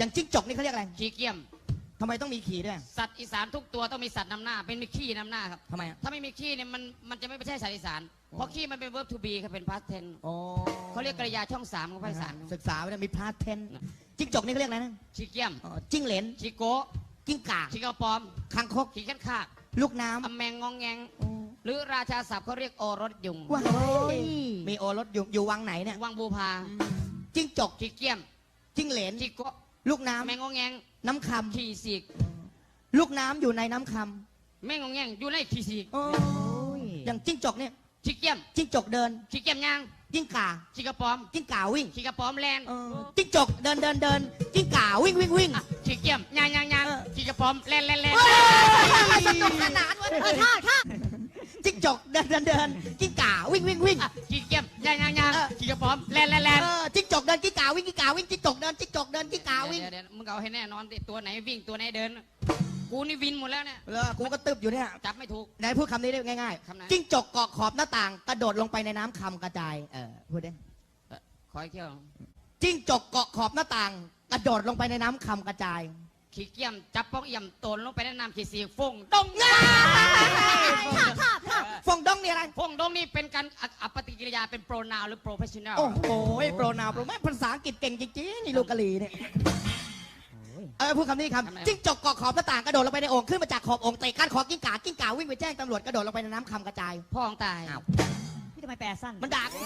อย่างจิ้งจกนี่เขาเรียกอะไรขี้เกียม ทำไมต้องมีขี่ด้วยสัตว์อีสานทุกตัวต้องมีสัตว์นำหน้า เป็นมีขี้นำหน้าครับ ทำไมอะ ถ้าไม่มีขี้เนี่ยมันมันจะไม่ใช่สัตว์อีสานเพราะขี้มันเป็น verb to be ครับเป็น past tense โอ้เขาเรียกกริยาช่องสามของภาคอีสานศึกษาไว้นะมีพาร์ทเทนจิ้งจกนี่เขาเรียกอะไรนะขี้เกียมอ๋อจิ้งเหลนขี้โกะกิ้งก่าขี้กระปอมคางคกขี้ขันขากลูกน้อำแมงงองแงงำหรือราชาศัพท์เขาเรียกโอรสยุงว้ายมีโอรสอยู่อยู่วังไหนเนี่ยวังบูพาจิ้งจกขี้เกียมจิ้งเหลนขี้โกะ ลูกอำแมงน้ำงองแงงน้ำคขี้สีกำลูกน้ำอยู่ในน้ำคแม่งงองแงงอยู่ในขี้สีกำโอ้ยอย่างจิ้งจกเนี่ยขี้เกียมจิ้งจกเดินขี้เกียมยางจิ้งก่าขี้กระปอมจิ้งก่าวิ่งขี้กระปอมแลนเออจิ้งจกเดินเดินเดินจิ้งก่าวิ่งวิ่งวิ่ง อะขี้เกียมยางยางยางเออขี้กระปอมแลนแลนแลนสนุกสนานเว้ยเออท่าท่าจิ้งจกเดินเดินเดินจิ้งก่าวิ่งวิ่ง ดินจิ้งก่าวิ่งจิ้งก่าวิ่งจิ้งจกเดินจิ้งจกเดินจิ้งก่าวิ่งเดี๋ยวเดี๋ยวมึงเอาให้แน่นอนดิตัวไหนวิ่งตัวไหนเดิน กูนี่วินหมดแล้วเนี่ยเออกูก็ตึบอยู่เนี่ยจับไม่ถูกไหนพูดคำนี้ได้ง่ายคำไหนๆจิ้งจกเกาะขอบหน้าต่าง กระโดดลงไปในน้ำคำกระจายเออพูดได้เอ่อขออีกเที่ยวจิ้งจกเกาะขอบหน้าต่าง กระโดดลงไปในน้ำคำกระจายขี้เกียมจับป้องเอี่ยมโตนลงไปในน้ำขี้สีฟงดงฟงดอง นี่อะไรฟงดงนี่เป็นการอะอะปฏิกิริยาเป็นโปรนาวหรือโปรเฟชชั่นแนลโอ้โหโปรนาวโปรแม่ภาษาอังกฤษเก่งจริงๆนี่ลูกกะหรี่เนี่ยเออพูดคำนี้คำจิ้งจกเกาะขอบหน้าต่างกระโดดลงไปในโอ่งขึ้นมาจากขอบโอ่งเตะก้านคอกิ้งก่ากิ้งก่าวิ่งไปแจ้งตำรวจกระโดดลงไปในน้ำคำกระจายพ่อของตายอ้าวพี่ทำไมแปลสั้นมันด่ากู